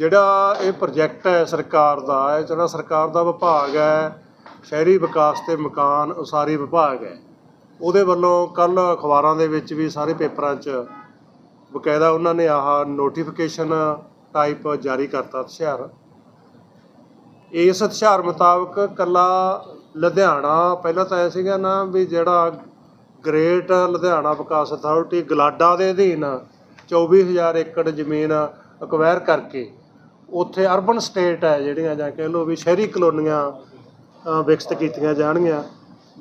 ਜਿਹੜਾ ਇਹ ਪ੍ਰੋਜੈਕਟ ਹੈ ਸਰਕਾਰ ਦਾ, ਇਹ ਜਿਹੜਾ ਸਰਕਾਰ ਦਾ ਵਿਭਾਗ ਹੈ, ਸ਼ਹਿਰੀ ਵਿਕਾਸ ਤੇ ਮਕਾਨ ਉਸਾਰੀ ਵਿਭਾਗ ਹੈ। ਉਹਦੇ ਵੱਲੋਂ ਕੱਲ ਅਖਬਾਰਾਂ ਦੇ ਵਿੱਚ ਵੀ ਸਾਰੇ ਪੇਪਰਾਂ 'ਚ ਬਕਾਇਦਾ ਉਹਨਾਂ ਨੇ ਆਹ ਨੋਟੀਫਿਕੇਸ਼ਨ ਟਾਈਪ ਜਾਰੀ ਕਰਤਾ ਹਥਿਆਰ। ਇਸ ਹਥਿਆਰ ਮੁਤਾਬਕ ਕੱਲਾ ਲੁਧਿਆਣਾ, ਪਹਿਲਾਂ ਤਾਂ ਐ ਸੀਗਾ ਨਾ ਵੀ ਜਿਹੜਾ ਗ੍ਰੇਟ ਲੁਧਿਆਣਾ ਵਿਕਾਸ ਅਥਾਰਟੀ ਗਲਾਡਾ ਦੇ ਅਧੀਨ 24000 ਏਕੜ ਜ਼ਮੀਨ ਅਕਵਾਇਰ ਕਰਕੇ ਉੱਥੇ ਅਰਬਨ ਸਟੇਟ ਹੈ ਜਿਹੜੀਆਂ ਜਾਂ ਕਹਿ ਲਓ ਵੀ ਸ਼ਹਿਰੀ ਕਲੋਨੀਆਂ ਅ, ਵਿਕਸਿਤ ਕੀਤੀਆਂ ਜਾਣਗੀਆਂ।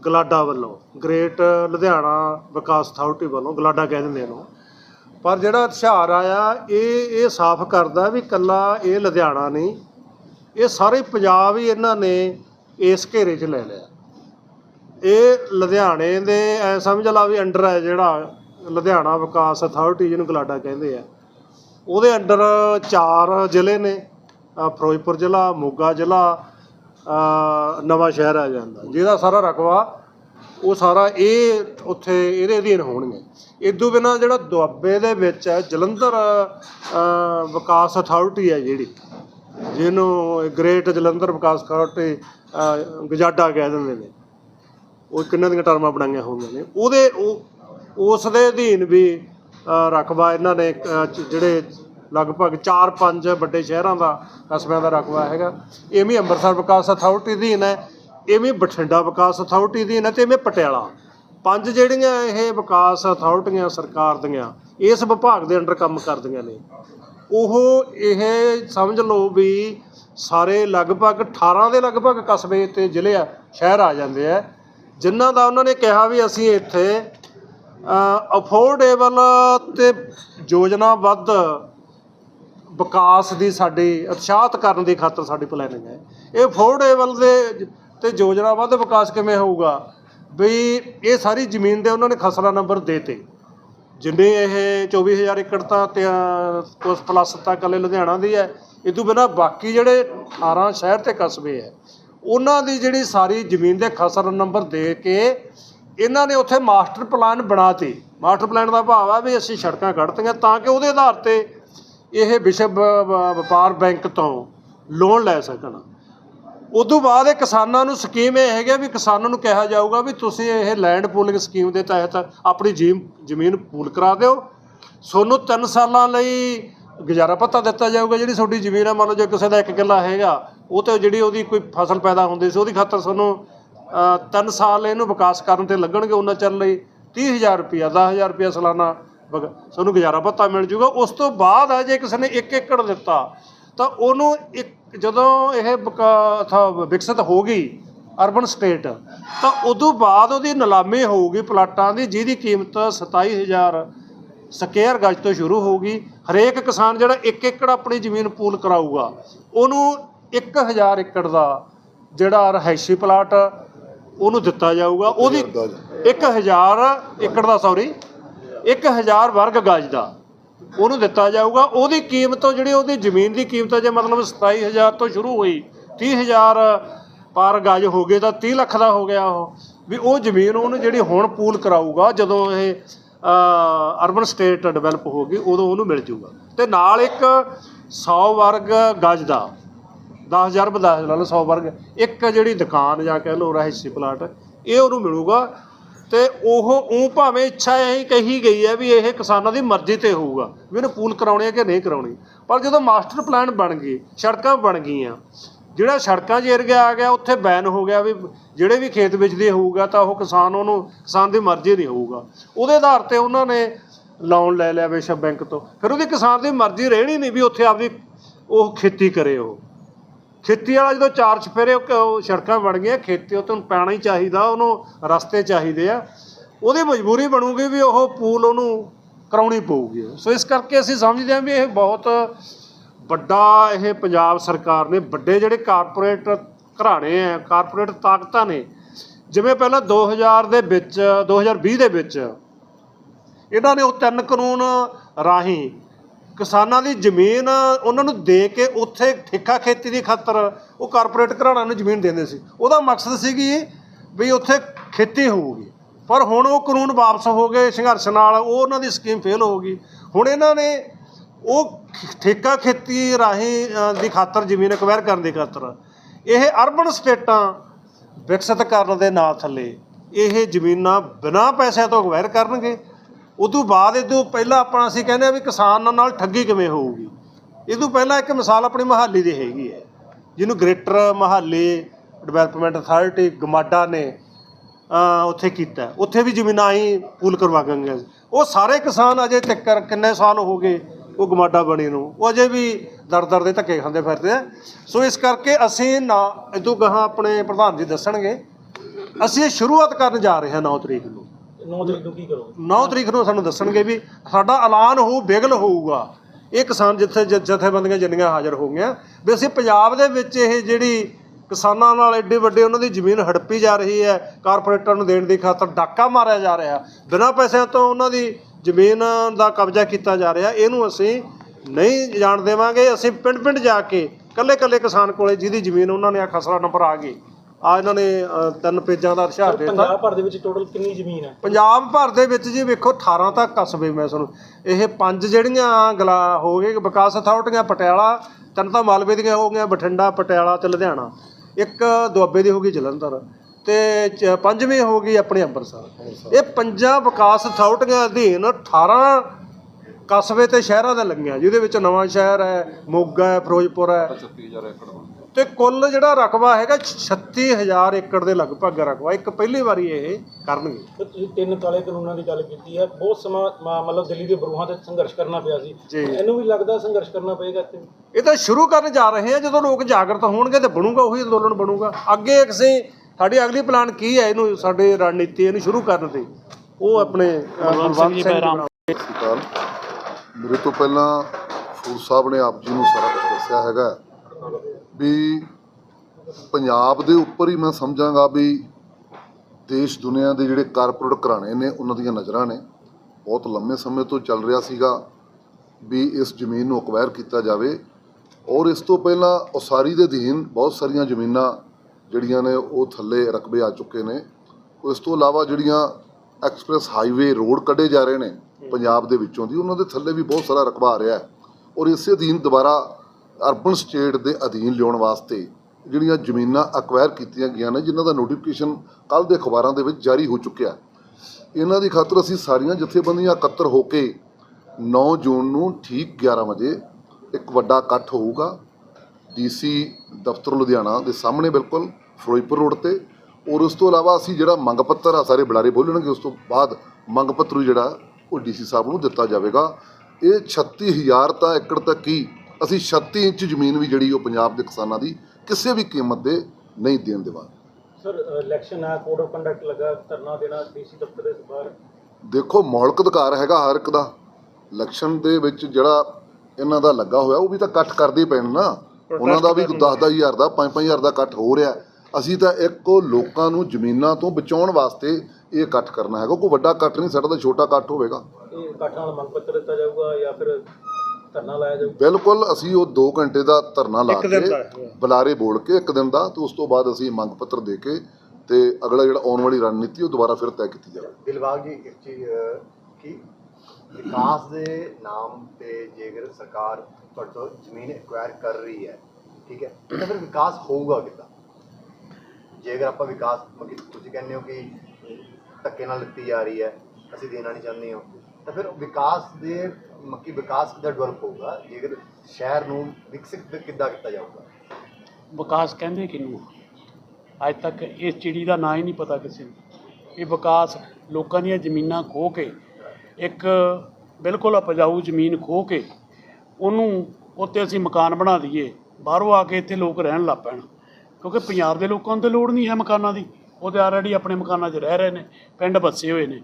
ਗਲਾਡਾ ਵੱਲੋਂ ਗ੍ਰੇਟ ਲੁਧਿਆਣਾ ਵਿਕਾਸ ਅਥਾਰਟੀ ਵੱਲੋਂ ਗਲਾਡਾ ਕਹਿ ਦਿੰਦੇ ਇਹਨੂੰ। ਪਰ ਜਿਹੜਾ ਹੁਸ਼ਿਆਰ ਆਇਆ ਇਹ ਇਹ ਸਾਫ਼ ਕਰਦਾ ਵੀ ਕੱਲਾ ਇਹ ਲੁਧਿਆਣਾ ਨਹੀਂ ਇਹ ਸਾਰੇ ਪੰਜਾਬ ਹੀ ਇਹਨਾਂ ਨੇ ਇਸ ਘੇਰੇ 'ਚ ਲੈ ਲਿਆ। ਇਹ ਲੁਧਿਆਣੇ ਦੇ ਐ ਸਮਝ ਲਾ ਵੀ ਅੰਡਰ ਹੈ ਜਿਹੜਾ ਲੁਧਿਆਣਾ ਵਿਕਾਸ ਅਥਾਰਟੀ ਜਿਹਨੂੰ ਗਲਾਡਾ ਕਹਿੰਦੇ ਆ। ਉਹਦੇ ਅੰਡਰ ਚਾਰ ਜ਼ਿਲ੍ਹੇ ਨੇ ਫਿਰੋਜ਼ਪੁਰ ਜ਼ਿਲ੍ਹਾ ਮੋਗਾ ਜ਼ਿਲ੍ਹਾ ਅ, ਨਵਾਂ ਸ਼ਹਿਰ ਆ ਜਾਂਦਾ। ਜਿਹਦਾ ਸਾਰਾ ਰਕਬਾ ਉਹ ਸਾਰਾ ਇਹ ਉੱਥੇ ਇਹਦੇ ਅਧੀਨ ਹੋਣਗੇ। ਇਦੋਂ ਬਿਨਾ ਜਿਹੜਾ ਦੁਆਬੇ ਦੇ ਵਿੱਚ ਹੈ ਜਲੰਧਰ ਵਿਕਾਸ ਅਥਾਰਟੀ ਹੈ ਜਿਹੜੀ ਜਿਹਨੂੰ ਗ੍ਰੇਟ ਜਲੰਧਰ ਵਿਕਾਸ ਅਥਾਰਟੀ ਗਜਾਡਾ ਕਹਿ ਦਿੰਦੇ ਨੇ। ਉਹ ਕਿੰਨਾਂ ਦੀਆਂ ਟਰਮਾਂ ਬਣਾਈਆਂ ਹੋਈਆਂ ਨੇ। ਉਹਦੇ ਉਹ ਉਸ ਦੇ ਅਧੀਨ ਵੀ ਰਕਬਾ ਇਹਨਾਂ ਨੇ ਜਿਹੜੇ ਲਗਭਗ 4-5 ਵੱਡੇ ਸ਼ਹਿਰਾਂ ਦਾ ਕਸਬਿਆਂ ਦਾ ਰਕਬਾ ਹੈਗਾ, ਇਵੇਂ ਅੰਮ੍ਰਿਤਸਰ ਵਿਕਾਸ ਅਥਾਰਟੀ ਅਧੀਨ ਹੈ, ਇਵੇਂ ਬਠਿੰਡਾ ਵਿਕਾਸ ਅਥਾਰਟੀ ਦੀ ਹੈ ਤੇ ਇਵੇਂ ਪਟਿਆਲਾ। ਪੰਜ ਜਿਹੜੀਆਂ ਇਹ ਵਿਕਾਸ ਅਥਾਰਟੀਆਂ ਸਰਕਾਰ ਦੀਆਂ, ਇਸ ਵਿਭਾਗ ਦੇ ਅੰਡਰ ਕੰਮ ਕਰਦੀਆਂ ਨੇ। ਉਹ ਇਹ ਸਮਝ ਲਓ ਵੀ ਸਾਰੇ ਲਗਭਗ 18 ਦੇ ਲਗਭਗ ਕਸਬੇ ਤੇ ਜ਼ਿਲ੍ਹੇ ਆ ਸ਼ਹਿਰ ਆ ਜਾਂਦੇ ਆ, ਜਿਨ੍ਹਾਂ ਦਾ ਉਹਨਾਂ ਨੇ ਕਿਹਾ ਵੀ ਅਸੀਂ ਇੱਥੇ ਅਫੋਰਡੇਬਲ ਤੇ ਯੋਜਨਾਬੱਧ ਵਿਕਾਸ ਦੀ ਸਾਡੀ, ਉਤਸ਼ਾਹਤ ਕਰਨ ਦੀ ਖਾਤਰ ਸਾਡੀ ਪਲੈਨਿੰਗ ਹੈ। ਇਹ ਅਫੋਰਡੇਬਲ ਦੇ ਤੇ ਯੋਜਨਾਬੱਧ ਵਿਕਾਸ ਕਿਵੇਂ ਹੋਊਗਾ? ਵੀ ਇਹ ਸਾਰੀ ਜ਼ਮੀਨ ਦੇ ਉਹਨਾਂ ਨੇ ਖਸਰਾ ਨੰਬਰ ਦੇਤੇ। ਜਿੰਨੇ ਇਹ 24000 ਏਕੜ ਤਾਂ ਤੇ ਕੁਛ ਪਲੱਸ ਤਾਂ ਇਕੱਲੇ ਲੁਧਿਆਣਾ ਦੀ ਹੈ। ਇਹ ਤੋਂ ਬਿਨਾਂ ਬਾਕੀ ਜਿਹੜੇ 18 ਸ਼ਹਿਰ ਤੇ ਕਸਬੇ ਹੈ, ਉਹਨਾਂ ਦੀ ਜਿਹੜੀ ਸਾਰੀ ਜ਼ਮੀਨ ਦੇ ਖਸਰ ਨੰਬਰ ਦੇ ਕੇ ਇਹਨਾਂ ਨੇ ਉੱਥੇ ਮਾਸਟਰ ਪਲਾਨ ਬਣਾਤੇ। ਮਾਸਟਰ ਪਲਾਨ ਦਾ ਭਾਵ ਆ ਵੀ ਅਸੀਂ ਸੜਕਾਂ ਕੱਢਤੀਆਂ ਤਾਂ ਕਿ ਉਹਦੇ ਆਧਾਰ ਤੇ ਇਹ ਵਿਸ਼ਵ ਵਪਾਰ ਬੈਂਕ ਤੋਂ ਲੋਨ ਲੈ ਸਕਣ। ਉਦੋਂ ਬਾਅਦ ਇਹ ਕਿਸਾਨਾਂ ਨੂੰ ਸਕੀਮ ਇਹ ਹੈਗੀ ਵੀ ਕਿਸਾਨਾਂ ਨੂੰ ਕਿਹਾ ਜਾਊਗਾ ਵੀ ਤੁਸੀਂ ਇਹ ਲੈਂਡ ਪੂਲਿੰਗ ਸਕੀਮ ਦੇ ਤਹਿਤ ਆਪਣੀ ਜੀਮ, ਜ਼ਮੀਨ ਪੂਲ ਕਰਾ ਦਿਓ। ਤੁਹਾਨੂੰ 3 ਸਾਲਾਂ ਲਈ ਗੁਜ਼ਾਰਾ ਪੱਤਾ ਦਿੱਤਾ ਜਾਊਗਾ ਜਿਹੜੀ ਤੁਹਾਡੀ ਜ਼ਮੀਨ ਆ। ਮੰਨ ਲਓ ਜੇ ਕਿਸੇ ਦਾ 1 ਕਿੱਲਾ ਹੈਗਾ, ਉਹ ਤੇ ਜਿਹੜੀ ਉਹਦੀ ਕੋਈ ਫਸਲ ਪੈਦਾ ਹੁੰਦੀ ਸੀ, ਉਹਦੀ ਖਾਤਰ ਤੁਹਾਨੂੰ ਤਿੰਨ ਸਾਲ ਇਹਨੂੰ ਵਿਕਾਸ ਕਰਨ ਤੇ ਲੱਗਣਗੇ ਉਹਨਾਂ ਚੱਲ ਲਈ 30000 ਰੁਪਿਆ 10000 ਰੁਪਿਆ ਸਾਲਾਨਾ ਤੁਹਾਨੂੰ ਗੁਜ਼ਾਰਾ ਭੱਤਾ ਮਿਲ ਜੂਗਾ। ਉਸ ਤੋਂ ਬਾਅਦ ਆ ਜੇ ਕਿਸੇ ਨੇ ਇੱਕ ਏਕੜ ਦਿੱਤਾ, ਤਾਂ ਉਹਨੂੰ ਇੱਕ ਜਦੋਂ ਇਹ ਵਿਕਸਿਤ ਹੋ ਗਈ ਅਰਬਨ ਸਟੇਟ, ਤਾਂ ਉਦੋਂ ਬਾਅਦ ਉਹਦੀ ਨਿਲਾਮੀ ਹੋਊਗੀ ਪਲਾਟਾਂ ਦੀ, ਜਿਹਦੀ ਕੀਮਤ 27000 ਸਕੇਅਰ ਗਜ ਤੋਂ ਸ਼ੁਰੂ ਹੋਊਗੀ। ਹਰੇਕ ਕਿਸਾਨ ਜਿਹੜਾ ਇੱਕ ਏਕੜ ਆਪਣੀ ਜ਼ਮੀਨ ਪੂਲ ਕਰਾਊਗਾ, ਉਹਨੂੰ 1000 ਏਕੜ ਦਾ ਜਿਹੜਾ ਰਹਿਸ਼ੀ ਪਲਾਟ ਉਹਨੂੰ ਦਿੱਤਾ ਜਾਊਗਾ। ਉਹਦੀ 1000 ਏਕੜ ਦਾ ਸੌਰੀ 1000 ਵਰਗ ਗਜ ਦਾ ਉਹਨੂੰ ਦਿੱਤਾ ਜਾਊਗਾ। ਉਹਦੀ ਕੀਮਤ ਉਹ ਜਿਹੜੀ ਉਹਦੀ ਜ਼ਮੀਨ ਦੀ ਕੀਮਤ ਹੈ ਜੇ ਮਤਲਬ 27000 ਤੋਂ ਸ਼ੁਰੂ ਹੋਈ 30000 ਪਰ ਗਜ ਹੋ ਗਏ ਤਾਂ 30 ਲੱਖ ਦਾ ਹੋ ਗਿਆ ਉਹ। ਵੀ ਉਹ ਜ਼ਮੀਨ ਉਹਨੂੰ ਜਿਹੜੀ ਹੁਣ ਪੂਲ ਕਰਾਊਗਾ ਜਦੋਂ ਇਹ ਅਰਬਨ ਸਟੇਟ ਡਿਵੈਲਪ ਹੋ ਗਈ ਉਦੋਂ ਉਹਨੂੰ ਮਿਲ ਜੂਗਾ। ਤੇ ਨਾਲ ਇੱਕ 100 ਵਰਗ ਗਜ ਦਾ 10000 ਵਧਾ ਲਾ ਲਓ 100 ਵਰਗ। ਇੱਕ ਜਿਹੜੀ ਦੁਕਾਨ ਜਾਂ ਕਹਿ ਲਓ ਰਹਿਸੀ ਪਲਾਟ, ਇਹ ਉਹਨੂੰ ਮਿਲੂਗਾ। ਤੇ ਉਹ ਉਹ ਭਾਵੇਂ ਇੱਛਾ ਐਂ ਕਹੀ ਗਈ ਹੈ ਵੀ ਇਹ ਕਿਸਾਨਾਂ ਦੀ ਮਰਜ਼ੀ ਤੇ ਹੋਊਗਾ, ਵੀ ਇਹਨੂੰ ਪੂਲ ਕਰਾਉਣੀ ਹੈ ਕਿ ਨਹੀਂ ਕਰਾਉਣੀ। ਪਰ ਜਦੋਂ ਮਾਸਟਰ ਪਲਾਨ ਬਣ ਗਈ, ਸੜਕਾਂ ਬਣ ਗਈਆਂ, ਜਿਹੜਾ ਸੜਕਾਂ 'ਚ ਏਰੀਆ ਆ ਗਿਆ, ਉੱਥੇ ਬੈਨ ਹੋ ਗਿਆ ਵੀ ਜਿਹੜੇ ਵੀ ਖੇਤ ਵੇਚਦੇ ਹੋਊਗਾ ਤਾਂ ਉਹ ਕਿਸਾਨ ਉਹਨੂੰ, ਕਿਸਾਨ ਦੀ ਮਰਜ਼ੀ ਨਹੀਂ ਹੋਊਗਾ। ਉਹਦੇ ਆਧਾਰ ਤੇ ਉਹਨਾਂ ਨੇ ਲੋਨ ਲੈ ਲਿਆ ਬੇਸ਼ੱਕ ਬੈਂਕ ਤੋਂ। ਫਿਰ ਉਹਦੀ ਕਿਸਾਨ ਦੀ ਮਰਜ਼ੀ ਰਹਿਣੀ ਨਹੀਂ ਵੀ ਉੱਥੇ ਆਪਦੀ ਉਹ ਖੇਤੀ ਕਰੇ ਉਹ। ਖੇਤੀ ਵਾਲਾ ਜਦੋਂ ਚਾਰ ਚਫੇਰੇ ਉਹ ਉਹ ਸੜਕਾਂ ਬਣ ਗਈਆਂ, ਖੇਤੀ ਉਹ ਤੋਂ ਪੈਣਾ ਹੀ ਚਾਹੀਦਾ, ਉਹਨੂੰ ਰਸਤੇ ਚਾਹੀਦੇ ਆ। ਉਹਦੀ ਮਜਬੂਰੀ ਬਣੂਗੀ ਵੀ ਉਹ ਪੂਲ ਉਹਨੂੰ ਕਰਾਉਣੀ ਪਊਗੀ। ਸੋ ਇਸ ਕਰਕੇ ਅਸੀਂ ਸਮਝਦੇ ਹਾਂ ਵੀ ਇਹ ਬਹੁਤ ਵੱਡਾ ਇਹ ਪੰਜਾਬ ਸਰਕਾਰ ਨੇ ਵੱਡੇ ਜਿਹੜੇ ਕਾਰਪੋਰੇਟ ਘਰਾਣੇ ਆ, ਕਾਰਪੋਰੇਟ ਤਾਕਤਾਂ ਨੇ, ਜਿਵੇਂ ਪਹਿਲਾਂ 2000 ਦੇ ਵਿੱਚ 2020 ਦੇ ਵਿੱਚ ਇਹਨਾਂ ਨੇ ਉਹ ਤਿੰਨ ਕਾਨੂੰਨ ਰਾਹੀਂ ਕਿਸਾਨਾਂ ਦੀ ਜ਼ਮੀਨ ਉਹਨਾਂ ਨੂੰ ਦੇ ਕੇ ਉੱਥੇ ਠੇਕਾ ਖੇਤੀ ਦੀ ਖਾਤਰ ਉਹ ਕਾਰਪੋਰੇਟ ਘਰਾਣਿਆਂ ਨੂੰ ਜ਼ਮੀਨ ਦਿੰਦੇ ਸੀ। ਉਹਦਾ ਮਕਸਦ ਸੀਗੀ ਵੀ ਉੱਥੇ ਖੇਤੀ ਹੋਊਗੀ। ਪਰ ਹੁਣ ਉਹ ਕਾਨੂੰਨ ਵਾਪਸ ਹੋ ਗਏ, ਸੰਘਰਸ਼ ਨਾਲ ਉਹ ਉਹਨਾਂ ਦੀ ਸਕੀਮ ਫੇਲ ਹੋ ਗਈ। ਹੁਣ ਇਹਨਾਂ ਨੇ ਉਹ ਠੇਕਾ ਖੇਤੀ ਰਾਹੀਂ ਦੀ ਖਾਤਰ ਜ਼ਮੀਨ ਅਕਵਾਇਰ ਕਰਨ ਦੀ ਖਾਤਰ ਇਹ ਅਰਬਨ ਸਟੇਟਾਂ ਵਿਕਸਿਤ ਕਰਨ ਦੇ ਨਾਂ ਥੱਲੇ ਇਹ ਜ਼ਮੀਨਾਂ ਬਿਨਾਂ ਪੈਸਿਆਂ ਤੋਂ ਅਕਵਾਇਰ ਕਰਨਗੇ। ਉਦੋਂ ਬਾਅਦ ਇਹ ਤੋਂ ਪਹਿਲਾਂ ਆਪਾਂ ਅਸੀਂ ਕਹਿੰਦੇ ਆ ਵੀ ਕਿਸਾਨਾਂ ਨਾਲ ਠੱਗੀ ਕਿਵੇਂ ਹੋਊਗੀ? ਇਹ ਤੋਂ ਪਹਿਲਾਂ ਇੱਕ ਮਿਸਾਲ ਆਪਣੀ ਮਹਾਲੀ ਦੀ ਹੈਗੀ ਹੈ। ਜਿਹਨੂੰ greater Mohali development authority GMADA ਨੇ ਉੱਥੇ ਕੀਤਾ ਉੱਥੇ ਵੀ ਜ਼ਮੀਨਾਂ ਹੀ ਪੂਲ ਕਰਵਾ ਗੰਗੇ ਉਹ ਸਾਰੇ ਕਿਸਾਨ ਅਜੇ ਤੱਕ ਕਿੰਨੇ ਸਾਲ ਹੋ ਗਏ ਉਹ ਗਮਾਡਾ ਬਣੀ ਨੂੰ। ਉਹ ਅਜੇ ਵੀ ਦਰ ਦਰ ਦੇ ਧੱਕੇ ਖਾਂਦੇ ਫਿਰਦੇ ਆ। ਸੋ ਇਸ ਕਰਕੇ ਅਸੀਂ ਨਾ ਇਦੋਂ ਗਾਹਾਂ ਆਪਣੇ ਪ੍ਰਧਾਨ ਜੀ ਦੱਸਣਗੇ, ਅਸੀਂ ਇਹ ਸ਼ੁਰੂਆਤ ਕਰਨ ਜਾ ਰਹੇ ਹਾਂ 9 ਤਰੀਕ ਨੂੰ। 9 ਤਰੀਕ ਨੂੰ ਕੀ ਕਰੋਗੇ? 9 ਤਰੀਕ ਨੂੰ ਸਾਨੂੰ ਦੱਸਣਗੇ ਵੀ ਸਾਡਾ ਐਲਾਨ ਹੋਊ ਬਿਗਲ ਹੋਊਗਾ। ਇਹ ਕਿਸਾਨ ਜਿੱਥੇ ਜ- ਜਥੇਬੰਦੀਆਂ ਜਿੰਨੀਆਂ ਹਾਜ਼ਰ ਹੋ ਗਈਆਂ। ਵੀ ਅਸੀਂ ਪੰਜਾਬ ਦੇ ਵਿੱਚ ਇਹ ਜਿਹੜੀ ਕਿਸਾਨਾਂ ਨਾਲ ਐਡੇ ਵੱਡੇ ਉਹਨਾਂ ਦੀ ਜ਼ਮੀਨ ਹੜਪੀ ਜਾ ਰਹੀ ਹੈ, ਕਾਰਪੋਰੇਟਰਾਂ ਨੂੰ ਦੇਣ ਦੀ ਖਾਤਰ ਡਾਕਾ ਮਾਰਿਆ ਜਾ ਰਿਹਾ। ਬਿਨਾਂ ਪੈਸਿਆਂ ਤੋਂ ਉਹਨਾਂ ਦੀ ਜ਼ਮੀਨ ਦਾ ਕਬਜ਼ਾ ਕੀਤਾ ਜਾ ਰਿਹਾ। ਇਹਨੂੰ ਅਸੀਂ ਨਹੀਂ ਜਾਣ ਦੇਵਾਂਗੇ। ਅਸੀਂ ਪਿੰਡ ਪਿੰਡ ਜਾ ਕੇ ਕੱਲੇ ਕੱਲੇ ਕਿਸਾਨ ਕੋਲੇ ਜਿਹਦੀ ਜ਼ਮੀਨ ਉਹਨਾਂ ਨੇ ਆ ਖਸਰਾ ਨੰਬਰ ਆ ਗਈ। ਆ ਇਹਨਾਂ ਨੇ ਅ, ਤਿੰਨ ਪੇਜਾਂ ਦਾ ਇਸ਼ਾਰ ਦੇ ਦਿੱਤਾ। ਪੰਜਾਬ ਭਰ ਦੇ ਵਿੱਚ ਟੋਟਲ ਕਿੰਨੀ ਜ਼ਮੀਨ ਹੈ? ਪੰਜਾਬ ਭਰ ਦੇ ਵਿੱਚ ਜੀ ਵੇਖੋ 18 ਤੱਕ ਕਸਬੇ ਮੈਂ ਤੁਹਾਨੂੰ ਇਹ ਪੰਜ ਜਿਹੜੀਆਂ ਗਲਾ ਹੋ ਗਏ ਵਿਕਾਸ ਅਥਾਰਟੀਆਂ ਪਟਿਆਲਾ ਤਿੰਨ ਤਾਂ ਮਾਲਵੇ ਦੀਆਂ ਹੋ ਗਈਆਂ ਬਠਿੰਡਾ ਪਟਿਆਲਾ ਤੇ ਲੁਧਿਆਣਾ। ਇੱਕ ਦੁਆਬੇ ਦੀ ਹੋ ਗਈ ਜਲੰਧਰ ਤੇ ਚ- ਪੰਜਵੀਂ ਹੋ ਗਈ ਆਪਣੀ ਅੰਮ੍ਰਿਤਸਰ। ਇਹ ਪੰਜਾਂ ਵਿਕਾਸ ਅਥਾਰਟੀਆਂ ਅਧੀਨ 18 ਕਸਬੇ ਤੇ ਸ਼ਹਿਰਾਂ ਦੇ ਲੱਗੀਆਂ ਜਿਹਦੇ ਵਿੱਚ ਨਵਾਂ ਸ਼ਹਿਰ ਹੈ ਮੋਗਾ ਹੈ ਫਿਰੋਜ਼ਪੁਰ ਹੈ। ਤੇ ਕੁੱਲ ਜਿਹੜਾ ਰਕਬਾ ਹੈਗਾ 36000 ਏਕੜ ਦੇ ਲਗਭਗ ਰਕਬਾ ਇੱਕ ਪਹਿਲੀ ਵਾਰੀ ਇਹ ਕਰਨਗੇ। ਤੇ ਤੁਸੀਂ ਤਿੰਨ ਕਾਲੇ ਕਾਨੂੰਨਾਂ ਦੀ ਗੱਲ ਕੀਤੀ ਹੈ ਬਹੁਤ ਸਮਾਂ ਮ- ਮਤਲਬ ਦਿੱਲੀ ਦੇ ਬਰੂਹਾਂ ਤੇ ਸੰਘਰਸ਼ ਕਰਨਾ ਪਿਆ ਸੀ। ਜੀ। ਇਹਨੂੰ ਵੀ ਲੱਗਦਾ ਸੰਘਰਸ਼ ਕਰਨਾ ਪਏਗਾ ਇੱਥੇ? ਇਹ ਤਾਂ ਸ਼ੁਰੂ ਕਰਨ ਜਾ ਰਹੇ ਆ ਜਦੋਂ ਲੋਕ ਜਾਗਰਤ ਹੋਣਗੇ ਤੇ ਬਣੂਗਾ ਉਹੀ ਅੰਦੋਲਨ ਬਣੂਗਾ। ਅੱਗੇ ਅਸੀਂ ਸਾਡੀ ਅਗਲੀ ਪਲਾਨ ਕੀ ਹੈ ਇਹਨੂੰ ਸਾਡੇ ਰਣਨੀਤੀ ਇਹਨੂੰ ਸ਼ੁਰੂ ਕਰਨ ਦੀ? ਉਹ ਆਪਣੇ ਅ, ਬਲਵੰਤ ਸਿੰਘ ਜੀ ਬਣਾ- ਸਤਿ ਸ਼੍ਰੀ ਅਕਾਲ। ਮੇਰੇ ਤੋਂ ਪਹਿਲਾਂ ਫੂਲ ਸਾਹਿਬ ਨੇ ਆਪ ਜੀ ਨੂੰ ਸਾਰਾ ਕੁਝ ਦੱਸਿਆ ਹੈਗਾ। ਵੀ ਪੰਜਾਬ ਦੇ ਉੱਪਰ ਹੀ ਮੈਂ ਸਮਝਾਂਗਾ ਵੀ ਦੇਸ਼ ਦੁਨੀਆ ਦੇ ਜਿਹੜੇ ਕਾਰਪੋਰੇਟ ਘਰਾਣੇ ਨੇ ਉਹਨਾਂ ਦੀਆਂ ਨਜ਼ਰਾਂ ਨੇ। ਬਹੁਤ ਲੰਮੇ ਸਮੇਂ ਤੋਂ ਚੱਲ ਰਿਹਾ ਸੀਗਾ ਵੀ ਇਸ ਜ਼ਮੀਨ ਨੂੰ ਅਕਵਾਇਰ ਕੀਤਾ ਜਾਵੇ ਔਰ ਇਸ ਤੋਂ ਪਹਿਲਾਂ ਉਸਾਰੀ ਦੇ ਅਧੀਨ ਬਹੁਤ ਸਾਰੀਆਂ ਜ਼ਮੀਨਾਂ ਜਿਹੜੀਆਂ ਨੇ ਉਹ ਥੱਲੇ ਰਕਬੇ ਆ ਚੁੱਕੇ ਨੇ। ਇਸ ਤੋਂ ਇਲਾਵਾ ਜਿਹੜੀਆਂ ਐਕਸਪ੍ਰੈਸ ਹਾਈਵੇ ਰੋਡ ਕੱਢੇ ਜਾ ਰਹੇ ਨੇ ਪੰਜਾਬ ਦੇ ਵਿੱਚੋਂ ਦੀ ਉਹਨਾਂ ਦੇ ਥੱਲੇ ਵੀ ਬਹੁਤ ਸਾਰਾ ਰਕਬਾ ਆ ਰਿਹਾ ਹੈ। ਔਰ ਇਸੇ ਅਧੀਨ ਦੁਬਾਰਾ ਅਰਬਨ ਸਟੇਟ ਦੇ ਅਧੀਨ ਲਿਆਉਣ ਵਾਸਤੇ ਜਿਹੜੀਆਂ ਜ਼ਮੀਨਾਂ ਅਕਵਾਇਰ ਕੀਤੀਆਂ ਗਈਆਂ ਨੇ, ਜਿਨ੍ਹਾਂ ਦਾ ਨੋਟੀਫਿਕੇਸ਼ਨ ਕੱਲ ਦੇ ਅਖਬਾਰਾਂ ਦੇ ਵਿੱਚ ਜਾਰੀ ਹੋ ਚੁੱਕਿਆ ਇਹਨਾਂ ਦੀ ਖਾਤਰ ਅਸੀਂ ਸਾਰੀਆਂ ਜਥੇਬੰਦੀਆਂ ਇਕੱਤਰ ਹੋ ਕੇ 9 ਜੂਨ ਨੂੰ ਠੀਕ 11 ਵਜੇ ਇੱਕ ਵੱਡਾ ਇਕੱਠ ਹੋਊਗਾ। ਡੀਸੀ ਦਫ਼ਤਰ ਲੁਧਿਆਣਾ ਦੇ ਸਾਹਮਣੇ ਬਿਲਕੁਲ, ਫਿਰੋਜ਼ਪੁਰ ਰੋਡ ਤੇ। ਔਰ ਉਸ ਤੋਂ ਇਲਾਵਾ ਅਸੀਂ ਜਿਹੜਾ ਮੰਗ ਪੱਤਰ ਆ, ਸਾਰੇ ਬੁਲਾਰੇ ਬੋਲਣਗੇ, ਉਸ ਤੋਂ ਬਾਅਦ ਮੰਗ ਪੱਤਰ ਜਿਹੜਾ ਉਹ ਡੀਸੀ ਸਾਹਿਬ ਨੂੰ ਦਿੱਤਾ ਜਾਵੇਗਾ। ਇਹ 36000 ਤਾਂ ਏਕੜ ਤੱਕ ਹੀ ਅਸੀਂ 36 ਇੰਚ ਜ਼ਮੀਨ ਵੀ ਜਿਹੜੀ ਉਹ ਪੰਜਾਬ ਦੇ ਕਿਸਾਨਾਂ ਦੀ ਕਿਸੇ ਵੀ ਕੀਮਤ ਦੇ ਨਹੀਂ ਦੇਣ ਦੇਵਾਂਗੇ। ਸਰ ਇਲੈਕਸ਼ਨ ਹੈ ਕੋਡ ਆਫ ਕੰਡਕਟ ਲੱਗਾ ਧਰਨਾ ਦੇਣਾ ਡੀਸੀ ਦਫ਼ਤਰ ਦੇ ਬਾਹਰ ਦੇਖੋ ਮੌਲਿਕ ਅਧਿਕਾਰ ਹੈਗਾ ਹਰ ਇੱਕ ਦਾ। ਇਲੈਕਸ਼ਨ ਦੇ ਵਿੱਚ ਜਿਹੜਾ ਇਹਨਾਂ ਦਾ ਲੱਗਾ ਹੋਇਆ ਉਹ ਵੀ ਤਾਂ ਇਕੱਠ ਕਰਦੇ ਪੈਣ ਨਾ ਉਹਨਾਂ ਦਾ ਵੀ 10-10000 ਦਾ 5-5000 ਦਾ ਇਕੱਠ ਹੋ ਰਿਹਾ। ਅਸੀਂ ਤਾਂ ਇੱਕ ਲੋਕਾਂ ਨੂੰ ਜ਼ਮੀਨਾਂ ਤੋਂ ਬਚਾਉਣ ਵਾਸਤੇ ਇਹ ਇਕੱਠ ਕਰਨਾ ਹੈਗਾ। ਕੋਈ ਵੱਡਾ ਇਕੱਠ ਨਹੀਂ ਸਾਡਾ ਤਾਂ ਛੋਟਾ ਇਕੱਠ ਹੋਵੇਗਾ। ਇਹ ਇਕੱਠਾਂ ਨਾਲ ਮੰਗ ਪੱਤਰ ਦਿੱਤਾ ਜਾਊਗਾ ਜਾਂ ਫਿਰ ਧਰਨਾ ਲਾਇਆ ਜਾਊਗਾ ਬਿਲਕੁਲ ਅਸੀਂ ਉਹ 2 ਘੰਟੇ ਦਾ ਧਰਨਾ ਲਾ ਕੇ। ਬੁਲਾਰੇ ਬੋਲ ਕੇ ਇੱਕ ਦਿਨ ਦਾ ਤੇ ਉਸ ਤੋਂ ਬਾਅਦ ਅਸੀਂ ਮੰਗ ਪੱਤਰ ਦੇ ਕੇ ਤੇ ਅਗਲਾ ਜਿਹੜਾ ਆਉਣ ਵਾਲੀ ਰਣਨੀਤੀ ਉਹ ਦੁਬਾਰਾ ਫਿਰ ਤੈਅ ਕੀਤੀ ਜਾਵੇ। ਦਿਲਬਾਗ ਜੀ ਇੱਕ ਚੀਜ਼ ਕਿ ਵਿਕਾਸ ਦੇ ਨਾਮ ਤੇ ਜੇਕਰ ਸਰਕਾਰ ਤੁਹਾਡੇ ਤੋਂ ਜ਼ਮੀਨ ਐਕਵਾਇਰ ਕਰ ਰਹੀ ਹੈ ਠੀਕ ਹੈ ਤਾਂ ਫਿਰ ਵਿਕਾਸ ਹੋਊਗਾ ਕਿੱਦਾਂ? ਜੇਕਰ ਆਪਾਂ ਵਿਕਾਸ ਤੁਸੀਂ ਕਹਿੰਦੇ ਹੋ ਕਿ ਧੱਕੇ ਨਾਲ ਲਿੱਤੀ ਜਾ ਰਹੀ ਹੈ ਅਸੀਂ ਦੇਣਾ ਨਹੀਂ ਚਾਹੁੰਦੇ ਹੋ। ਤਾਂ ਫਿਰ ਵਿਕਾਸ ਦੇ, ਮੱਕੀ ਵਿਕਾਸ ਕਿੱਦਾਂ ਡਿਵੈਲਪ ਹੋਊਗਾ? ਜੇਕਰ ਸ਼ਹਿਰ ਨੂੰ ਵਿਕਸਿਤ ਕਿੱਦਾਂ ਕੀਤਾ ਜਾਊਗਾ? ਵਿਕਾਸ ਕਹਿੰਦੇ ਕਿਹਨੂੰ ਅੱਜ ਤੱਕ ਇਸ ਚਿੜੀ ਦਾ ਨਾਂ ਹੀ ਨਹੀਂ ਪਤਾ ਕਿਸੇ ਨੂੰ। ਇਹ ਵਿਕਾਸ ਲੋਕਾਂ ਦੀਆਂ ਜ਼ਮੀਨਾਂ ਖੋਹ ਕੇ, ਇੱਕ ਬਿਲਕੁਲ ਉਪਜਾਊ ਜ਼ਮੀਨ ਖੋਹ ਕੇ, ਉਹਨੂੰ ਉੱਤੇ ਅਸੀਂ ਮਕਾਨ ਬਣਾ ਦਈਏ। ਬਾਹਰੋਂ ਆ ਕੇ ਇੱਥੇ ਲੋਕ ਰਹਿਣ ਲੱਗ ਪੈਣ। ਕਿਉਂਕਿ ਪੰਜਾਬ ਦੇ ਲੋਕਾਂ ਨੂੰ ਤਾਂ ਲੋੜ ਨਹੀਂ ਹੈ ਮਕਾਨਾਂ ਦੀ। ਉਹ ਤਾਂ ਆਲਰੇਡੀ ਆਪਣੇ ਮਕਾਨਾਂ 'ਚ ਰਹਿ ਰਹੇ ਨੇ, ਪਿੰਡ ਵੱਸੇ ਹੋਏ ਨੇ।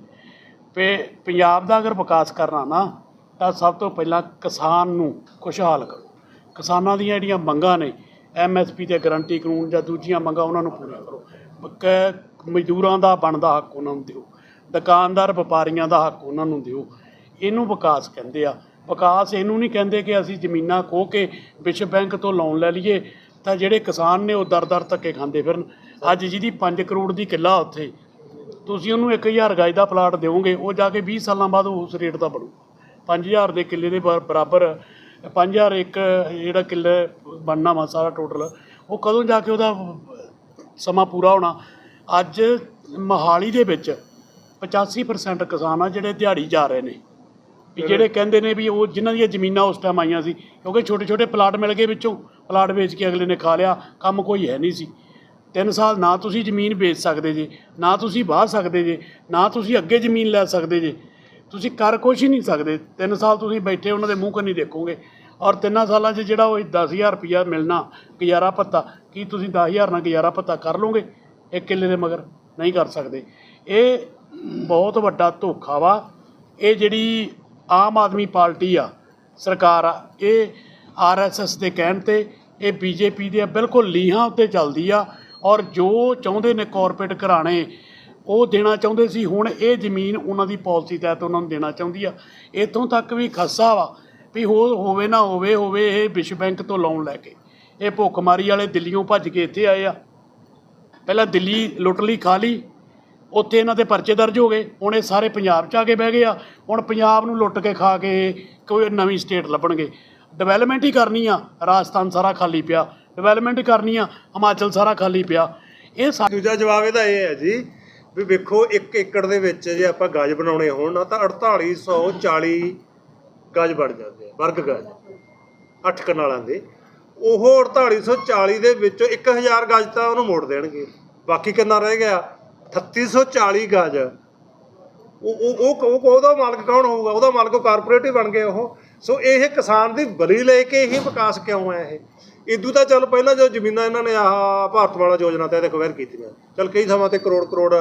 ਪੇ ਪੰਜਾਬ ਦਾ ਅਗਰ ਵਿਕਾਸ ਕਰਨਾ ਨਾ, ਤਾਂ ਸਭ ਤੋਂ ਪਹਿਲਾਂ ਕਿਸਾਨ ਨੂੰ ਖੁਸ਼ਹਾਲ ਕਰੋ। ਕਿਸਾਨਾਂ ਦੀਆਂ ਜਿਹੜੀਆਂ ਮੰਗਾਂ ਨੇ ਐਮਐਸਪੀ ਤੇ ਗਰੰਟੀ ਕਾਨੂੰਨ ਜਾਂ ਦੂਜੀਆਂ ਮੰਗਾਂ ਉਹਨਾਂ ਨੂੰ ਪੂਰੀਆਂ ਕਰੋ। ਕ- ਮਜ਼ਦੂਰਾਂ ਦਾ ਬਣਦਾ ਹੱਕ ਉਹਨਾਂ ਨੂੰ ਦਿਓ। ਦੁਕਾਨਦਾਰ ਵਪਾਰੀਆਂ ਦਾ ਹੱਕ ਉਹਨਾਂ ਨੂੰ ਦਿਓ। ਇਹਨੂੰ ਵਿਕਾਸ ਕਹਿੰਦੇ ਆ। ਵਿਕਾਸ ਇਹਨੂੰ ਨਹੀਂ ਕਹਿੰਦੇ ਕਿ ਅਸੀਂ ਜ਼ਮੀਨਾਂ ਖੋਹ ਕੇ ਵਿਸ਼ਵ ਬੈਂਕ ਤੋਂ ਲੋਨ ਲੈ ਲਈਏ। ਤਾਂ ਜਿਹੜੇ ਕਿਸਾਨ ਨੇ ਉਹ ਦਰ ਦਰ ਧੱਕੇ ਖਾਂਦੇ ਫਿਰਨ। ਅੱਜ ਜਿਹਦੀ 5 ਕਰੋੜ ਦੀ ਕਿੱਲਾ ਉੱਥੇ ਤੁਸੀਂ ਉਹਨੂੰ 1000 ਗਜ ਦਾ ਪਲਾਟ ਦਿਓਗੇ ਉਹ ਜਾ ਕੇ 20 ਸਾਲਾਂ ਬਾਅਦ ਉਸ ਰੇਟ ਦਾ ਬਣੂ। 5000 ਦੇ ਕਿੱਲੇ ਦੇ ਬਰ- ਬਰਾਬਰ 5000 ਇੱਕ ਜਿਹੜਾ ਕਿੱਲੇ ਬਣਨਾ ਵਾ ਸਾਰਾ ਟੋਟਲ ਉਹ ਕਦੋਂ ਜਾ ਕੇ ਉਹਦਾ ਸਮਾਂ ਪੂਰਾ ਹੋਣਾ? ਅੱਜ ਮਹਾਲੀ ਦੇ ਵਿੱਚ 85% ਕਿਸਾਨ ਆ ਜਿਹੜੇ ਦਿਹਾੜੀ ਜਾ ਰਹੇ ਨੇ। ਵੀ ਜਿਹੜੇ ਕਹਿੰਦੇ ਨੇ ਵੀ ਉਹ ਜਿਨ੍ਹਾਂ ਦੀਆਂ ਜ਼ਮੀਨਾਂ ਉਸ ਟਾਈਮ ਆਈਆਂ ਸੀ ਕਿਉਂਕਿ ਛੋਟੇ ਛੋਟੇ ਪਲਾਟ ਮਿਲ ਗਏ ਵਿੱਚੋਂ। ਪਲਾਟ ਵੇਚ ਕੇ ਅਗਲੇ ਨੇ ਖਾ ਲਿਆ ਕੰਮ ਕੋਈ ਹੈ ਨਹੀਂ ਸੀ। ਤਿੰਨ ਸਾਲ ਨਾ ਤੁਸੀਂ ਜ਼ਮੀਨ ਵੇਚ ਸਕਦੇ ਜੇ, ਨਾ ਤੁਸੀਂ ਵਾਹ ਸਕਦੇ ਜੇ, ਨਾ ਤੁਸੀਂ ਅੱਗੇ ਜ਼ਮੀਨ ਲੈ ਸਕਦੇ ਜੇ। ਤੁਸੀਂ ਕਰ ਕੁਛ ਹੀ ਨਹੀਂ ਸਕਦੇ। ਤਿੰਨ ਸਾਲ ਤੁਸੀਂ ਬੈਠੇ ਉਹਨਾਂ ਦੇ ਮੂੰਹ ਕੰਨੀ ਦੇਖੋਗੇ। ਔਰ ਤਿੰਨਾਂ ਸਾਲਾਂ 'ਚ ਜਿਹੜਾ ਉਹ 10000 ਰੁਪਇਆ ਮਿਲਣਾ, ਗੁਜ਼ਾਰਾ ਭੱਤਾ, ਕੀ ਤੁਸੀਂ 10000 ਨਾਲ ਗੁਜ਼ਾਰਾ ਭੱਤਾ ਕਰ ਲਓਗੇ? ਇੱਕ ਕਿੱਲੇ ਦੇ ਮਗਰ ਨਹੀਂ ਕਰ ਸਕਦੇ। ਇਹ ਬਹੁਤ ਵੱਡਾ ਧੋਖਾ ਵਾ। ਇਹ ਜਿਹੜੀ ਆਮ ਆਦਮੀ ਪਾਰਟੀ ਆ, ਸਰਕਾਰ ਆ, ਇਹ ਆਰਐਸਐਸ ਦੇ ਕਹਿਣ ਤੇ, ਇਹ ਬੀਜੇਪੀ ਦੇ ਬਿਲਕੁਲ ਲੀਹਾਂ ਉੱਤੇ ਚੱਲਦੀ ਆ। ਔਰ ਜੋ ਚਾਹੁੰਦੇ ਨੇ ਕਾਰਪੋਰੇਟ ਘਰਾਣੇ, ਉਹ ਦੇਣਾ ਚਾਹੁੰਦੇ ਸੀ, ਹੁਣ ਇਹ ਜ਼ਮੀਨ ਉਹਨਾਂ ਦੀ ਪਾਲਿਸੀ ਤਹਿਤ ਉਹਨਾਂ ਨੂੰ ਦੇਣਾ ਚਾਹੁੰਦੀ ਆ। ਇੱਥੋਂ ਤੱਕ ਵੀ ਖੱਸਾ ਵਾ ਵੀ ਹੋ, ਹੋਵੇ ਨਾ ਹੋਵੇ ਹੋਵੇ ਇਹ ਵਿਸ਼ਵ ਬੈਂਕ ਤੋਂ ਲੋਨ ਲੈ ਕੇ। ਇਹ ਭੁੱਖਮਾਰੀ ਵਾਲੇ ਦਿੱਲੀੋਂ ਭੱਜ ਕੇ ਇੱਥੇ ਆਏ ਆ। ਪਹਿਲਾਂ ਦਿੱਲੀ ਲੁੱਟ ਲਈ, ਖਾ ਲਈ, ਉੱਥੇ ਇਹਨਾਂ ਦੇ ਪਰਚੇ ਦਰਜ ਹੋ ਗਏ। ਹੁਣ ਇਹ ਸਾਰੇ ਪੰਜਾਬ 'ਚ ਆ ਕੇ ਬਹਿ ਗਏ ਆ। ਹੁਣ ਪੰਜਾਬ ਨੂੰ ਲੁੱਟ ਕੇ ਖਾ ਕੇ ਕੋਈ ਨਵੀਂ ਸਟੇਟ ਲੱਭਣਗੇ। ਡਿਵੈਲਪਮੈਂਟ ਹੀ ਕਰਨੀ ਆ, ਰਾਜਸਥਾਨ ਸਾਰਾ ਖਾਲੀ ਪਿਆ। ਡਿਵੈਲਪਮੈਂਟ ਕਰਨੀ ਆ, ਹਿਮਾਚਲ ਸਾਰਾ ਖਾਲੀ ਪਿਆ। ਇਹ ਸਾ- ਦੂਜਾ ਜਵਾਬ ਇਹਦਾ ਇਹ ਹੈ ਜੀ ਵੀ ਵੇਖੋ 1 ਏਕੜ ਦੇ ਵਿੱਚ ਜੇ ਆਪਾਂ ਗਜ ਬਣਾਉਣੇ ਹੋਣ ਨਾ, ਤਾਂ 4840 ਗਜ ਬਣ ਜਾਂਦੇ ਆ, ਵਰਗ ਗਜ। 8 ਕਨਾਲਾਂ ਦੇ। ਉਹ 4840 ਦੇ ਵਿੱਚੋਂ 1000 ਗਜ ਤਾਂ ਉਹਨੂੰ ਮੋੜ ਦੇਣਗੇ। ਬਾਕੀ ਕਿੰਨਾ ਰਹਿ ਗਿਆ? 3840 ਗਜ। ਉਹ ਉਹ ਉਹ, ਉਹ- ਉਹਦਾ ਮਾਲਕ ਕੌਣ ਹੋਊਗਾ? ਉਹਦਾ ਮਾਲਕ ਕਾਰਪੋਰੇਟ ਹੀ ਬਣ ਗਏ ਉਹ। ਸੋ ਇਹ ਕਿਸਾਨ ਦੀ ਬਲੀ ਲੈ ਕੇ ਹੀ ਵਿਕਾਸ ਕਿਉਂ ਹੈ ਇਹ? ਇਦੋਂ ਤਾਂ ਚੱਲ ਪਹਿਲਾਂ ਜੋ ਜ਼ਮੀਨਾਂ ਇਹਨਾਂ ਨੇ ਆਹ ਭਾਰਤ ਵਾਲਾ ਯੋਜਨਾ ਤਹਿਤ ਅਕਵਾਇਰ ਕੀਤੀਆਂ, ਚੱਲ ਕਈ ਥਾਵਾਂ ਤੇ ਕਰੋੜ ਕਰੋੜ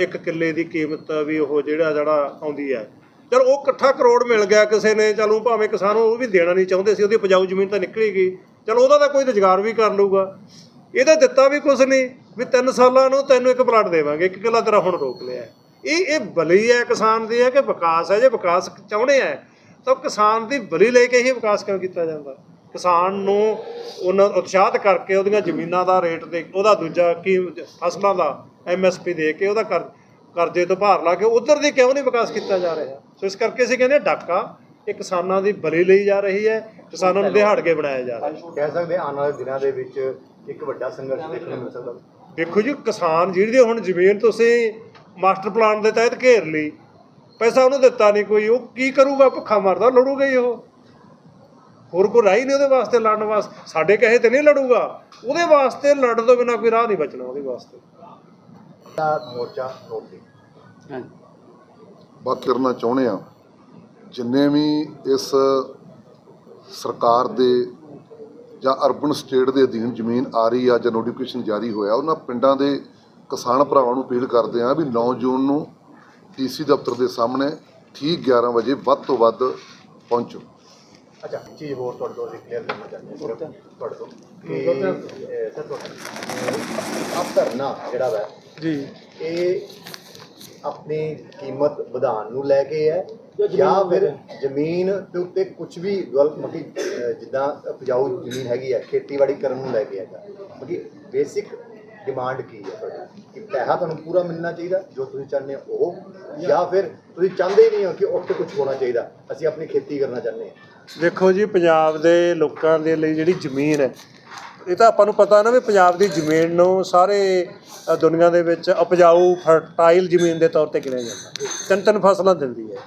ਇੱਕ ਕਿੱਲੇ ਦੀ ਕੀਮਤ ਵੀ ਉਹ ਜਿਹੜਾ ਜਿਹੜਾ ਆਉਂਦੀ ਹੈ। ਚਲ ਉਹ ਇਕੱਠਾ ਕਰੋੜ ਮਿਲ ਗਿਆ ਕਿਸੇ ਨੇ, ਚਲ ਭਾਵੇਂ ਕਿਸਾਨ ਨੂੰ ਉਹ ਵੀ ਦੇਣਾ ਨਹੀਂ ਚਾਹੁੰਦੇ ਸੀ, ਉਹਦੀ ਉਪਜਾਊ ਜ਼ਮੀਨ ਤਾਂ ਨਿਕਲੀ ਗਈ। ਚਲ ਉਹਦਾ ਤਾਂ ਕੋਈ ਰੁਜ਼ਗਾਰ ਵੀ ਕਰ ਲਊਗਾ। ਇਹਦਾ ਦਿੱਤਾ ਵੀ ਕੁਝ ਨਹੀਂ, ਵੀ ਤਿੰਨ ਸਾਲਾਂ ਨੂੰ ਤੈਨੂੰ ਇੱਕ ਪਲਾਟ ਦੇਵਾਂਗੇ, ਇੱਕ ਕਿੱਲਾ ਤੇਰਾ ਹੁਣ ਰੋਕ ਲਿਆ। ਇਹ ਇਹ ਬਲੀ ਹੈ ਕਿਸਾਨ ਦੀ ਹੈ ਕਿ ਵਿਕਾਸ ਹੈ, ਜੇ ਵਿਕਾਸ ਚਾਹੁੰਦੇ ਆ, ਤਾਂ ਕਿਸਾਨ ਦੀ ਬਲੀ ਲੈ ਕੇ ਹੀ ਵਿਕਾਸ ਕਿਉਂ ਕੀਤਾ ਜਾਂਦਾ? ਕਿਸਾਨ ਨੂੰ ਉਹਨਾਂ ਉਤਸ਼ਾਹਤ ਕਰਕੇ ਉਹਦੀਆਂ ਜ਼ਮੀਨਾਂ ਦਾ ਰੇਟ ਦੇ ਉਹਦਾ ਦੂਜਾ ਕੀ ਫਸਲਾਂ ਦਾ ਐਮਐਸਪੀ ਦੇ ਕੇ ਉਹਦਾ ਕਰ ਕਰਜ਼ੇ ਤੋਂ ਭਾਰ ਲਾ ਕੇ ਉਧਰ ਦੀ ਕਿਉਂ ਨਹੀਂ ਵਿਕਾਸ ਕੀਤਾ ਜਾ ਰਿਹਾ? ਸੋ ਇਸ ਕਰਕੇ ਅਸੀਂ ਕਹਿੰਦੇ ਡਾਕਾ ਇਹ ਕਿਸਾਨਾਂ ਦੀ ਬਲੀ ਲਈ ਜਾ ਰਹੀ ਹੈ ਕਿਸਾਨਾਂ ਨੂੰ ਦਿਹਾੜ ਕੇ ਬਣਾਇਆ ਜਾ ਰਿਹਾ ਕਹਿ ਸਕਦੇ ਆਉਣ ਵਾਲੇ ਦਿਨਾਂ ਦੇ ਵਿੱਚ ਇੱਕ ਵੱਡਾ ਸੰਘਰਸ਼ ਦੇਖਣ ਨੂੰ ਮਿਲ ਸਕਦਾ। ਦੇਖੋ ਜੀ ਕਿਸਾਨ ਜਿਹੜੀ ਹੁਣ ਜ਼ਮੀਨ ਤੁਸੀਂ ਮਾਸਟਰ ਪਲਾਨ ਦੇ ਤਹਿਤ ਘੇਰ ਲਈ ਪੈਸਾ ਉਹਨੂੰ ਦਿੱਤਾ ਨਹੀਂ ਕੋਈ ਉਹ ਕੀ ਕਰੂਗਾ? ਭੁੱਖਾ ਮਰਦਾ ਲੜੂਗਾ ਹੀ ਉਹ। ਹੋਰ ਕੋਈ ਰਾਹ ਹੀ ਨਹੀਂ ਉਹਦੇ ਵਾਸਤੇ ਲੜਨ ਵਾਸਤੇ ਸਾਡੇ ਕਹੇ ਤੇ ਨਹੀਂ ਲੜੂਗਾ। ਉਹਦੇ ਵਾਸਤੇ ਲੜਨ ਤੋਂ ਬਿਨਾ ਕੋਈ ਰਾਹ ਨਹੀਂ ਬਚਣਾ ਉਹਦੇ ਵਾਸਤੇ। ਮੋਰਚਾ ਬਾਤ ਕਰਨਾ ਚਾਹੁੰਦੇ ਆ ਜਿੰਨੇ ਵੀ ਇਸ ਸਰਕਾਰ ਦੇ ਜਾਂ ਅਰਬਨ ਸਟੇਟ ਦੇ ਅਧੀਨ ਜ਼ਮੀਨ ਆ ਰਹੀ ਆ ਜਾਂ ਨੋਟੀਫਿਕੇਸ਼ਨ ਜਾਰੀ ਹੋਇਆ ਉਹਨਾਂ ਪਿੰਡਾਂ ਦੇ ਕਿਸਾਨ ਭਰਾਵਾਂ ਨੂੰ ਅਪੀਲ ਕਰਦੇ ਆ ਵੀ 9 ਜੂਨ ਨੂੰ ਡੀਸੀ ਦਫ਼ਤਰ ਦੇ ਸਾਹਮਣੇ ਠੀਕ 11 ਵਜੇ ਵੱਧ ਤੋਂ ਵੱਧ ਪਹੁੰਚੋ। ਅੱਛਾ ਇੱਕ ਚੀਜ਼ ਹੋਰ ਤੁਹਾਡੇ ਤੋਂ ਅਸੀਂ ਕਲੀਅਰ ਕਰਨਾ ਚਾਹੁੰਦੇ ਹਾਂ ਸਿਰਫ ਤੁਹਾਡੇ। ਤੋਂ ਕਿ ਅਹ, ਸਰ ਤੁਹਾਡਾ ਆਪ ਧਰਨਾ ਜਿਹੜਾ ਵਾ ਜੀ। ਇਹ ਆਪਣੀ ਕੀਮਤ ਵਧਾਉਣ ਨੂੰ ਲੈ ਕੇ ਹੈ ਜਾਂ ਫਿਰ ਜ਼ਮੀਨ ਦੇ ਉੱਤੇ ਕੁਝ ਵੀ ਮਤਲਬ ਜਿੱਦਾਂ ਉਪਜਾਊ ਜ਼ਮੀਨ ਹੈਗੀ ਹੈ ਖੇਤੀਬਾੜੀ ਕਰਨ ਨੂੰ ਲੈ ਕੇ ਹੈਗਾ। ਮਤਲਬ ਬੇਸਿਕ ਡਿਮਾਂਡ ਕੀ ਹੈ ਤੁਹਾਡੀ? ਕਿ ਪੈਸਾ ਤੁਹਾਨੂੰ ਪੂਰਾ ਮਿਲਣਾ ਚਾਹੀਦਾ, ਜੋ ਤੁਸੀਂ ਚਾਹੁੰਦੇ ਹੋ, ਉਹ? ਜਾਂ ਫਿਰ ਤੁਸੀਂ ਚਾਹੁੰਦੇ ਹੀ ਨਹੀਂ ਹੋ ਕਿ ਉੱਥੇ ਕੁਝ ਹੋਣਾ ਚਾਹੀਦਾ, ਅਸੀਂ ਆਪਣੀ ਖੇਤੀ ਕਰਨਾ ਚਾਹੁੰਦੇ ਹਾਂ। ਦੇਖੋ ਜੀ, ਪੰਜਾਬ ਦੇ ਲੋਕਾਂ ਦੇ ਲਈ ਜਿਹੜੀ ਜ਼ਮੀਨ ਹੈ, ਇਹ ਤਾਂ ਆਪਾਂ ਨੂੰ ਪਤਾ ਨਾ ਵੀ ਪੰਜਾਬ ਦੀ ਜ਼ਮੀਨ ਨੂੰ ਸਾਰੇ ਦੁਨੀਆ ਦੇ ਵਿੱਚ ਉਪਜਾਊ ਫਰਟਾਈਲ ਜ਼ਮੀਨ ਦੇ ਤੌਰ ਤੇ ਗਿਣਿਆ ਜਾਂਦਾ। ਤਿੰਨ ਤਿੰਨ ਫਸਲਾਂ ਦਿੰਦੀ ਹੈ।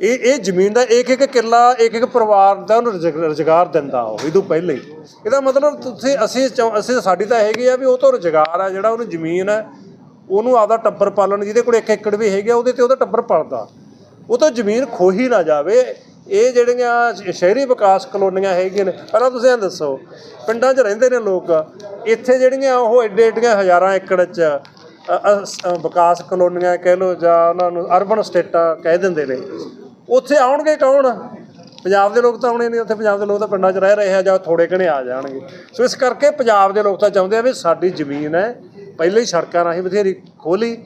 ਇਹ ਇਹ ਜ਼ਮੀਨ ਦਾ ਇੱਕ ਇੱਕ ਕਿੱਲਾ, ਇੱਕ ਇੱਕ ਪਰਿਵਾਰ ਦਾ ਉਹਨੂੰ ਰੁਜ਼ਗ- ਰੁਜ਼ਗਾਰ ਦਿੰਦਾ ਉਹ ਇਹ ਤੋਂ ਪਹਿਲਾਂ ਹੀ। ਇਹਦਾ ਮਤਲਬ ਤੁਸੀਂ, ਅਸੀਂ ਚਾਹੁੰ- ਅਸੀਂ ਸਾਡੀ ਤਾਂ ਹੈਗੀ ਆ ਵੀ ਉਹ ਤੋਂ ਰੁਜ਼ਗਾਰ ਆ, ਜਿਹੜਾ ਉਹਨੂੰ ਜ਼ਮੀਨ ਹੈ ਉਹਨੂੰ ਆਪਦਾ ਟੱਬਰ ਪਾਲਣ, ਜਿਹਦੇ ਕੋਲ ਇੱਕ ਏਕੜ ਵੀ ਹੈਗਾ ਉਹਦੇ ਤੇ ਉਹਦਾ ਟੱਬਰ ਪਲਦਾ। ਉਹ ਤੋਂ ਜ਼ਮੀਨ ਖੋਹੀ ਨਾ ਜਾਵੇ। ਇਹ ਜਿਹੜੀਆਂ ਸ਼ਹਿਰੀ ਵਿਕਾਸ ਕਲੋਨੀਆਂ ਹੈਗੀਆਂ ਨੇ, ਪਹਿਲਾਂ ਤੁਸੀਂ ਇਹ ਦੱਸੋ, ਪਿੰਡਾਂ 'ਚ ਰਹਿੰਦੇ ਨੇ ਲੋਕ, ਇੱਥੇ ਜਿਹੜੀਆਂ ਉਹ ਏਡੇ ਐਡੀਆਂ ਹਜ਼ਾਰਾਂ ਏਕੜ 'ਚ ਵਿਕਾਸ ਕਲੋਨੀਆਂ ਕਹਿ ਲਓ ਜਾਂ ਉਹਨਾਂ ਨੂੰ ਅਰਬਨ ਸਟੇਟਾਂ ਕਹਿ ਦਿੰਦੇ ਨੇ। ਉੱਥੇ ਆਉਣਗੇ ਕੌਣ? ਪੰਜਾਬ ਦੇ ਲੋਕ ਤਾਂ ਆਉਣੇ ਨਹੀਂ ਉੱਥੇ ਪੰਜਾਬ ਦੇ ਲੋਕ ਤਾਂ ਪਿੰਡਾਂ 'ਚ ਰਹਿ ਰਹੇ ਆ ਜਾਂ ਥੋੜੇ ਘਣੇ ਆ ਜਾਣਗੇ। ਸੋ ਇਸ ਕਰਕੇ ਪੰਜਾਬ ਦੇ ਲੋਕ ਤਾਂ ਚਾਹੁੰਦੇ ਆ ਵੀ ਸਾਡੀ ਜ਼ਮੀਨ ਹੈ ਪਹਿਲਾਂ ਹੀ ਸੜਕਾਂ ਰਾਹੀਂ ਬਥੇਰੀ ਖੋਲੀ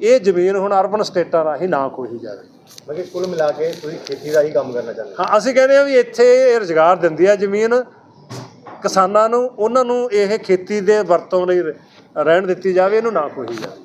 ਇਹ ਜ਼ਮੀਨ ਹੁਣ ਅਰਬਨ ਸਟੇਟਾਂ ਰਾਹੀਂ ਨਾ ਖੋਹੀ ਜਾਵੇ। ਕਿ ਕੁੱਲ ਮਿਲਾ ਕੇ ਤੁਸੀਂ ਖੇਤੀ ਦਾ ਹੀ ਕੰਮ ਕਰਨਾ ਚਾਹੁੰਦੇ ਹੋ? ਹਾਂ ਅਸੀਂ ਕਹਿੰਦੇ ਆ ਵੀ ਇੱਥੇ ਇਹ ਰੁਜ਼ਗਾਰ ਦਿੰਦੀ ਆ ਜ਼ਮੀਨ। ਕਿਸਾਨਾਂ ਨੂੰ ਉਹਨਾਂ ਨੂੰ ਇਹ ਖੇਤੀ ਦੇ ਵਰਤੋਂ ਲਈ ਰਹਿਣ ਦਿੱਤੀ ਜਾਵੇ ਇਹਨੂੰ ਨਾ ਖੋਹੀ ਜਾਵੇ।